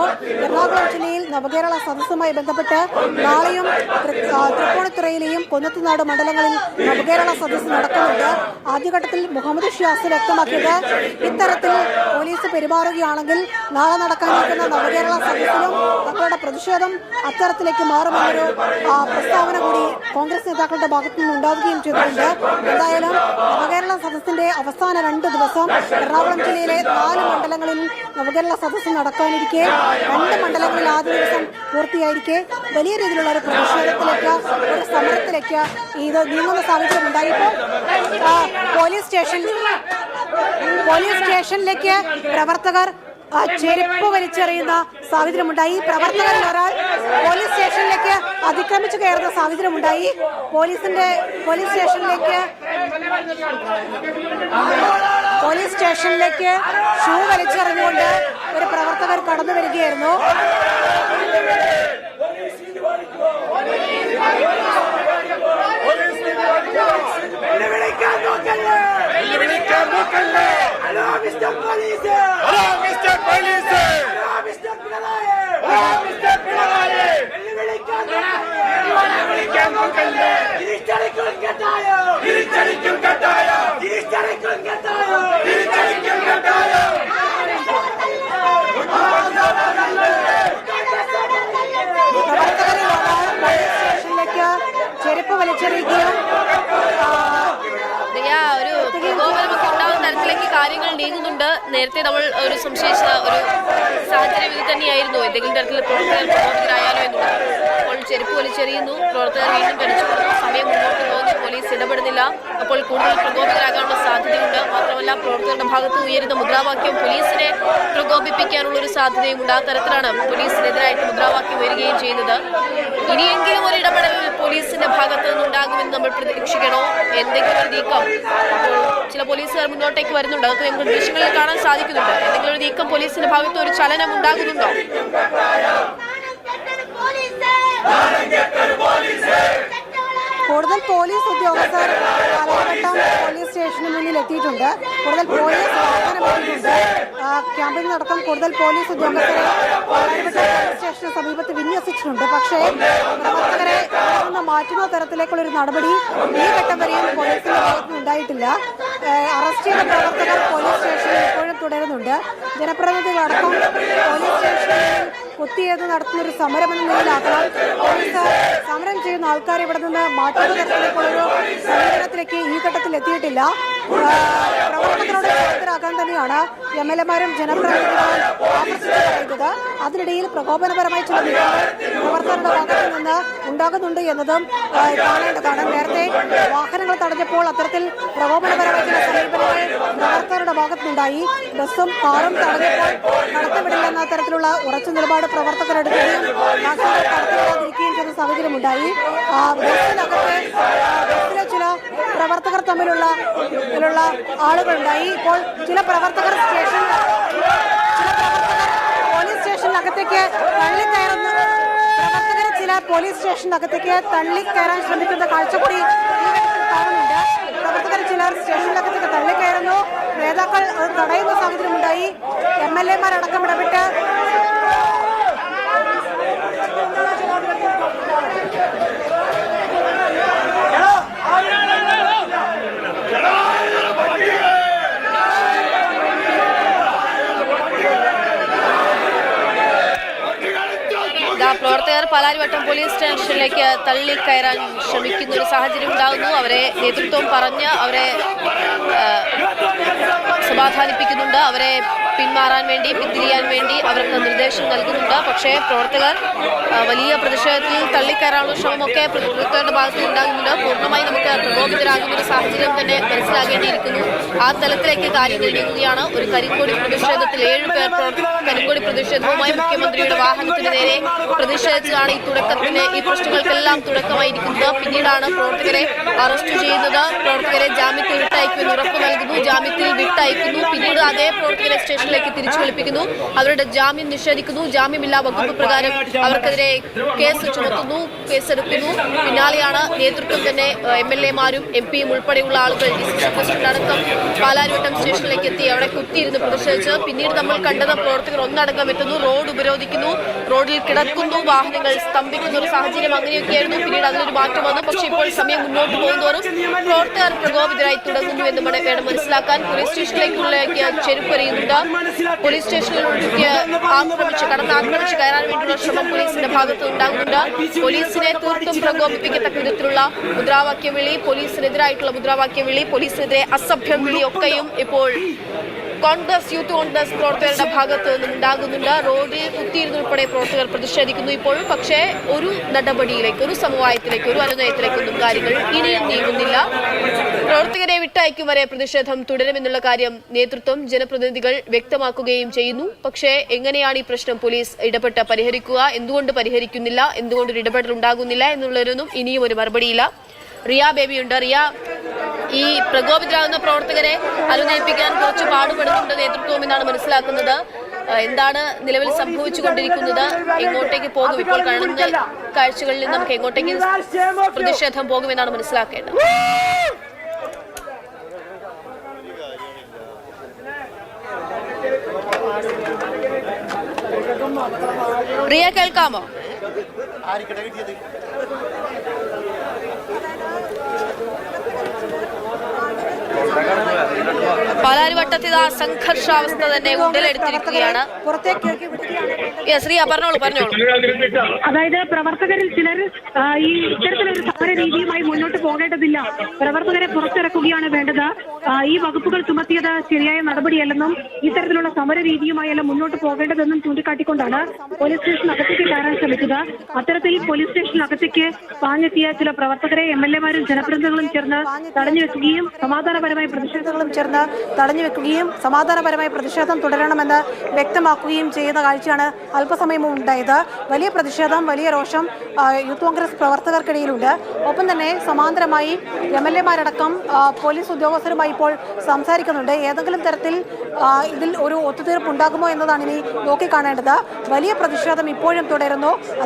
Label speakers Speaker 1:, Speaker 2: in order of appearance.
Speaker 1: തുടരുന്നു എറണാകുളം ജില്ലയിൽ നവകേരള സദസ്സുമായി ബന്ധപ്പെട്ട് നാളെയും തൃപ്പൂണിത്തുറയിലെയും കൊന്നത്തുനാട് മണ്ഡലങ്ങളിൽ നവകേരള സദസ്സ് നടക്കുന്നുണ്ട്. ആദ്യഘട്ടത്തിൽ മുഹമ്മദ് ഷിയാസ് വ്യക്തമാക്കിയത് ഇത്തരത്തിൽ പോലീസ് പെരുമാറുകയാണെങ്കിൽ നാളെ നടക്കാനിരിക്കുന്ന നവകേരള സദസ്സിലും തങ്ങളുടെ പ്രതിഷേധം അത്തരത്തിലേക്ക് മാറുമെന്നൊരു പ്രസ്താവന കൂടി കോൺഗ്രസ് നേതാക്കളുടെ ഭാഗത്തു നിന്ന് ഉണ്ടാവുകയും ചെയ്തിട്ടുണ്ട്. എന്തായാലും നവകേരള സദസ്സിന്റെ അവസാന രണ്ട് ദിവസം എറണാകുളം ജില്ലയിലെ നാല് മണ്ഡലങ്ങളിൽ നവകേരള സദസ്സ് നടക്കാനിരിക്കെ. രണ്ട് മണ്ഡലങ്ങളിൽ ആദ്യ ദിവസം പൂർത്തിയായിരിക്കെ. വലിയ രീതിയിലുള്ള ഒരു പ്രതിഷേധത്തിലേക്ക് ഒരു സമരത്തിലേക്ക് ഇത് നീങ്ങുന്ന സാഹചര്യം ഉണ്ടായിപ്പോൾ പോലീസ് സ്റ്റേഷൻ പോലീസ് സ്റ്റേഷനിലേക്ക് പ്രവർത്തകർ ചെരുപ്പ് വലിച്ചെറിയുന്ന സാഹചര്യമുണ്ടായി. പ്രവർത്തകരിൽ ഒരാൾ പോലീസ് സ്റ്റേഷനിലേക്ക് അതിക്രമിച്ചു കയറുന്ന സാഹചര്യമുണ്ടായി. പോലീസിന്റെ പോലീസ് സ്റ്റേഷനിലേക്ക് പോലീസ് സ്റ്റേഷനിലേക്ക് ഷൂ വലിച്ചെറിഞ്ഞുകൊണ്ട് ഒരു പ്രവർത്തകർ കടന്നു വരികയായിരുന്നു.
Speaker 2: വെല്ലുവിളിക്കാൻ നോക്കല്ലേ
Speaker 3: വെല്ലുവിളിക്കാൻ നോക്കല്ലേ
Speaker 2: hello mister police
Speaker 3: hello mister police
Speaker 2: hello mister Pinarayi
Speaker 3: hello mister Pinarayi
Speaker 2: വെല്ലുവിളിക്കാൻ
Speaker 3: വെല്ലുവിളിക്കാൻ നോക്കല്ലേ
Speaker 2: തിരിച്ചടിക്കും കേട്ടായോ
Speaker 3: തിരിച്ചടിക്കും കട്ടായോ
Speaker 2: തിരിച്ചടിക്കും കേട്ടായോ
Speaker 3: തിരിച്ചടിക്കും കട്ടായോ
Speaker 1: പ്രവർത്തകരിൽ ഒരാൾ പോലീസ് സ്റ്റേഷനിലേക്ക് ചെരുപ്പ് വലിച്ചെറിയുകയും ആ,
Speaker 4: ദിയ ഒരു കാര്യങ്ങൾ നീങ്ങുന്നുണ്ട്. നേരത്തെ നമ്മൾ ഒരു സംശയിച്ച ഒരു സാഹചര്യം ഇത് തന്നെയായിരുന്നു. എന്തെങ്കിലും തരത്തിൽ പ്രവർത്തകർ പ്രവർത്തകരായാലോ എന്നുള്ളത് അപ്പോൾ ചെരുപ്പ് വലിച്ചെറിയുന്നു. പ്രവർത്തകർ വീണ്ടും കടിച്ചു സമയം മുന്നോട്ട് പോകുന്നു. പോലീസ് ഇടപെടുന്നില്ല. അപ്പോൾ കൂടുതൽ പ്രകോപിതരാകാനുള്ള സാധ്യതയുണ്ട്. മാത്രമല്ല പ്രവർത്തകരുടെ ഭാഗത്ത് ഉയരുന്ന മുദ്രാവാക്യം പോലീസിനെ പ്രകോപിപ്പിക്കാനുള്ള ഒരു സാധ്യതയും ഉണ്ട് ആ തരത്തിലാണ് പോലീസിനെതിരായിട്ട് മുദ്രാവാക്യം ഉയരുകയും ചെയ്യുന്നത് ഇനിയെങ്കിലും ഒരു ഇടപെടൽ പോലീസിന്റെ ഭാഗത്ത് നിന്നുണ്ടാകുമെന്ന് നമ്മൾ പ്രതീക്ഷിക്കണോ എന്തെങ്കിലും ഒരു നീക്കം. ചില പോലീസുകാർ മുന്നോട്ടേക്ക് വരുന്നുണ്ട്. അതൊക്കെ നമുക്ക് ദൃശ്യങ്ങളിൽ കാണാൻ സാധിക്കുന്നുണ്ട്. എന്തെങ്കിലും ഒരു നീക്കം പോലീസിന്റെ ഭാഗത്ത് ഒരു ചലനം ഉണ്ടാകുന്നുണ്ടോ?
Speaker 1: കൂടുതൽ പോലീസ് ഉദ്യോഗസ്ഥർ കാലഘട്ടം പോലീസ് സ്റ്റേഷന് മുന്നിൽ എത്തിയിട്ടുണ്ട്. കൂടുതൽ പോലീസ് വാഹനം ക്യാമ്പിൽ നടക്കം കൂടുതൽ പോലീസ് ഉദ്യോഗസ്ഥരെ പോലീസ് സ്റ്റേഷന് സമീപത്ത് വിന്യസിച്ചിട്ടുണ്ട്. പക്ഷേ പ്രവർത്തകരെ മാറ്റുന്ന തരത്തിലേക്കുള്ള ഒരു നടപടി ഈ ഘട്ടം വരെയും പോലീസിന്റെ ഭാഗത്തുനിന്ന് ഉണ്ടായിട്ടില്ല. അറസ്റ്റ് ചെയ്ത പ്രവർത്തകർ പോലീസ് സ്റ്റേഷനിൽ ഇപ്പോഴും തുടരുന്നുണ്ട്. ജനപ്രതിനിധികളടക്കം പോലീസ് സ്റ്റേഷനിൽ കുത്തിയത് നടത്തുന്ന ഒരു സമരം എന്ന നിലയിലാക്കണം പോലീസ് സമരം ചെയ്യുന്ന ആൾക്കാർ ഇവിടെ നിന്ന് മാറ്റുന്ന തരത്തിലേക്കുള്ളൊരു സമീപനത്തിലേക്ക് ഈ ഘട്ടത്തിൽ എത്തിയിട്ടില്ല പ്രവർത്തകരോട് പ്രവർത്തരാക്കാൻ തന്നെയാണ് എം എൽ എമാരും ജനപ്രതിനിധികളും അതിനിടയിൽ പ്രകോപനപരമായ ചില പ്രവർത്തകരുടെ ഭാഗത്ത് നിന്ന് ഉണ്ടാകുന്നുണ്ട് എന്നതും കാണേണ്ടതാണ്. നേരത്തെ വാഹനങ്ങൾ തടഞ്ഞപ്പോൾ അത്തരത്തിൽ പ്രകോപനപരമായ ചില സമീപനങ്ങൾ പ്രവർത്തകരുടെ ഭാഗത്തുനിന്നുണ്ടായി. ബസ്സും കാറും തടഞ്ഞപ്പോൾ നടത്തപ്പെടില്ലെന്ന തരത്തിലുള്ള ഉറച്ച നിലപാട് പ്രവർത്തകരെടുക്കുകയും ബസ്സുകൾ കടത്തിവിടാതിരിക്കുകയും ചെയ്ത സാഹചര്യമുണ്ടായി. ബസ്സിനകത്ത് ചില പ്രവർത്തകർ തമ്മിലുള്ള ഇതിലുള്ള ആളുകളുണ്ടായി. ഇപ്പോൾ ചില പ്രവർത്തകർ സ്റ്റേഷൻ ചില പ്രവർത്തകർ പോലീസ് സ്റ്റേഷനകത്തേക്ക് തള്ളിക്കയറുന്ന. പ്രവർത്തകരെ ചില പോലീസ് സ്റ്റേഷനകത്തേക്ക് തള്ളിക്കയറാൻ ശ്രമിക്കുന്ന കാഴ്ച കൂടി പ്രവർത്തകർ ചിലർ സ്റ്റേഷനകത്തേക്ക് തള്ളിക്കയറുന്നു. നേതാക്കൾ തടയുന്ന സാഹചര്യമുണ്ടായി. എം എൽ എമാരടക്കം ഇടപെട്ട്
Speaker 4: ഇതാ പ്രവർത്തകർ പാലാരിവട്ടം പോലീസ് സ്റ്റേഷനിലേക്ക് തള്ളിക്കയറാൻ ശ്രമിക്കുന്ന ഒരു സാഹചര്യം ഉണ്ടാകുന്നു. അവരെ നേതൃത്വം പറഞ്ഞ് അവരെ സമാധാനിപ്പിക്കുന്നുണ്ട്. അവരെ പിന്മാറാൻ വേണ്ടി പിന്തിരിയാൻ വേണ്ടി അവർക്ക് നിർദ്ദേശം നൽകുന്നുണ്ട്. പക്ഷേ പ്രവർത്തകർ വലിയ പ്രതിഷേധത്തിൽ തള്ളിക്കയറാനുള്ള ശ്രമമൊക്കെ പ്രവർത്തകരുടെ ഭാഗത്ത് ഉണ്ടാകുന്നുണ്ട്. പൂർണമായി നമുക്ക് പ്രകോപിതരാകുന്ന ഒരു സാഹചര്യം തന്നെ മനസ്സിലാകേണ്ടിയിരിക്കുന്നു. ആ തലത്തിലേക്ക് കാര്യങ്ങൾ നീങ്ങുകയാണ്. ഒരു കരിക്കോടി പ്രതിഷേധത്തിൽ ഏഴ് പേർ കരിക്കോടി പ്രതിഷേധവുമായി മുഖ്യമന്ത്രിയുടെ വാഹനത്തിന് നേരെ പ്രതിഷേധിച്ചതാണ് തുടക്കത്തിന് ഈ പ്രശ്നങ്ങൾക്കെല്ലാം തുടക്കമായിരിക്കുന്നത് പിന്നീടാണ് പ്രവർത്തകരെ അറസ്റ്റ് ചെയ്യുന്നത്. പ്രവർത്തകരെ ജാമ്യത്തിൽ വിട്ടയക്കുമെന്ന് ഉറപ്പ് നൽകുന്നു. ജാമ്യത്തിൽ വിട്ടയക്കുന്നു. പിന്നീട് അതേ പ്രവർത്തകരെ സ്റ്റേഷനിലേക്ക് തിരിച്ചു വിളിപ്പിക്കുന്നു അവരുടെ ജാമ്യം നിഷേധിക്കുന്നു. ജാമ്യമില്ലാ വകുപ്പ് പ്രകാരം അവർക്കെതിരെ കേസ് ചുമത്തുന്നു കേസെടുക്കുന്നു. പിന്നാലെയാണ് നേതൃത്വം തന്നെ എം എൽ എമാരും എം പിയും ഉൾപ്പെടെയുള്ള ആളുകൾ അടക്കം പാലാരിവട്ടം സ്റ്റേഷനിലേക്ക് എത്തി. അവിടെ കുത്തിയിരുന്ന് പ്രതിഷേധിച്ച് പിന്നീട് നമ്മൾ കണ്ടത് പ്രവർത്തകർ ഒന്നടങ്കം എത്തുന്നു. റോഡ് ഉപരോധിക്കുന്നു. റോഡിൽ കിടക്കുന്നു. വാഹനങ്ങൾ സ്തംഭിക്കുന്ന ഒരു സാഹചര്യം അങ്ങനെയൊക്കെയായിരുന്നു. പിന്നീട് അതിനൊരു മാറ്റം വന്നു. പക്ഷേ ഇപ്പോൾ സമയം മുന്നോട്ട് പോകുന്നതോറും പ്രവർത്തകർ പ്രകോപിതരായി തുടങ്ങുന്നു എന്ന് വേണം മനസ്സിലാക്കാൻ. പോലീസ് സ്റ്റേഷനിലേക്കുള്ളിലേക്ക് ചെരുപ്പെറിയുന്നുണ്ട് പോലീസ് സ്റ്റേഷനിലേക്ക് ആക്രമിച്ച് കടന്ന് ആക്രമിച്ച് കയറാൻ വേണ്ടിയുള്ള ശ്രമം പോലീസിന്റെ ഭാഗത്ത് ഉണ്ടാകുന്നുണ്ട്. പോലീസിനെ തീർത്തും പ്രകോപിപ്പിക്കത്തക്ക വിധത്തിലുള്ള മുദ്രാവാക്യ വിളി പോലീസിനെതിരായിട്ടുള്ള മുദ്രാവാക്യ വിളി പോലീസിനെതിരെ അസഭ്യം വിളിയൊക്കെയും ഇപ്പോൾ കോൺഗ്രസ് യൂത്ത് കോൺഗ്രസ് പ്രവർത്തകരുടെ ഭാഗത്ത് നിന്നും ഉണ്ടാകുന്നുണ്ട് റോഡിൽ കുത്തിയിരുന്നുൾപ്പെടെ പ്രവർത്തകർ പ്രതിഷേധിക്കുന്നു ഇപ്പോഴും. പക്ഷേ ഒരു നടപടിയിലേക്ക് ഒരു സമവായത്തിലേക്ക് ഒരു അനുനയത്തിലേക്കൊന്നും കാര്യങ്ങൾ ഇനിയും നീങ്ങുന്നില്ല. പ്രവർത്തകരെ വിട്ടയക്കും വരെ പ്രതിഷേധം തുടരുമെന്നുള്ള കാര്യം നേതൃത്വം ജനപ്രതിനിധികൾ വ്യക്തമാക്കുകയും ചെയ്യുന്നു. പക്ഷേ എങ്ങനെയാണ് ഈ പ്രശ്നം പോലീസ് ഇടപെട്ട് പരിഹരിക്കുക എന്തുകൊണ്ട് പരിഹരിക്കുന്നില്ല എന്തുകൊണ്ട് ഒരു ഇടപെടൽ ഉണ്ടാകുന്നില്ല എന്നുള്ളതിനൊന്നും ഇനിയും ഒരു മറുപടിയില്ല. റിയ ബേബിയുണ്ട്. റിയ ഈ പ്രകോപിതരാകുന്ന പ്രവർത്തകരെ അനുനയിപ്പിക്കാൻ കുറച്ച് പാടുപെടുന്നുണ്ട് നേതൃത്വം എന്നാണ് മനസ്സിലാക്കുന്നത്. എന്താണ് നിലവിൽ സംഭവിച്ചുകൊണ്ടിരിക്കുന്നത്? എങ്ങോട്ടേക്ക് പോകും ഇപ്പോൾ കാണുന്ന കാഴ്ചകളിൽ നമുക്ക് എങ്ങോട്ടേക്ക് പ്രതിഷേധം പോകുമെന്നാണ് മനസ്സിലാക്കേണ്ടത്. റിയ കേൾക്കാമോ? പാലാരിവട്ടത്തിൽ ആ സംഘർഷാവസ്ഥ തന്നെ ഉടലെടുത്തിരിക്കുകയാണ് റിയ പറഞ്ഞോളൂ പറഞ്ഞോളൂ.
Speaker 5: അതായത് പ്രവർത്തകരിൽ ചിലർ ഈ ഇത്തരത്തിലൊരു സമര രീതിയുമായി മുന്നോട്ട് പോകേണ്ടതില്ല. പ്രവർത്തകരെ പുറത്തിറക്കുകയാണ് വേണ്ടത്. ഈ വകുപ്പുകൾ ചുമത്തിയത് ശരിയായ നടപടിയല്ലെന്നും ഇത്തരത്തിലുള്ള സമര രീതിയുമായല്ല മുന്നോട്ട് പോകേണ്ടതെന്നും ചൂണ്ടിക്കാട്ടിക്കൊണ്ടാണ് പോലീസ് സ്റ്റേഷൻ അകത്തേക്ക് കയറാൻ ശ്രമിച്ചത്. അത്തരത്തിൽ പോലീസ് സ്റ്റേഷൻ അകത്തേക്ക് പാഞ്ഞെത്തിയ ചില പ്രവർത്തകരെ എം എൽ എമാരും ജനപ്രതിനിധികളും ചേർന്ന് തടഞ്ഞു വെക്കുകയും സമാധാനപരമായ പ്രതിഷേധം
Speaker 1: പ്രതിഷേധങ്ങളും ചേർന്ന് തടഞ്ഞു വെക്കുകയും സമാധാനപരമായ പ്രതിഷേധം തുടരണമെന്ന് വ്യക്തമാക്കുകയും ചെയ്യുന്ന കാഴ്ചയാണ് അല്പസമയം ഉണ്ടായത് വലിയ പ്രതിഷേധം വലിയ രോഷം യൂത്ത് കോൺഗ്രസ് പ്രവർത്തകർക്കിടയിലുണ്ട്. ഒപ്പം തന്നെ സമാന്തരമായി എം എൽ എമാരടക്കം പോലീസ് ഉദ്യോഗസ്ഥരുമായി ഇപ്പോൾ സംസാരിക്കുന്നുണ്ട്. ഏതെങ്കിലും തരത്തിൽ ഇതിൽ ഒരു ഒത്തുതീർപ്പ് ഉണ്ടാകുമോ എന്നതാണ് ഇനി നോക്കിക്കാണേണ്ടത്. വലിയ പ്രതിഷേധം ഇപ്പോഴും തുടരുന്നു.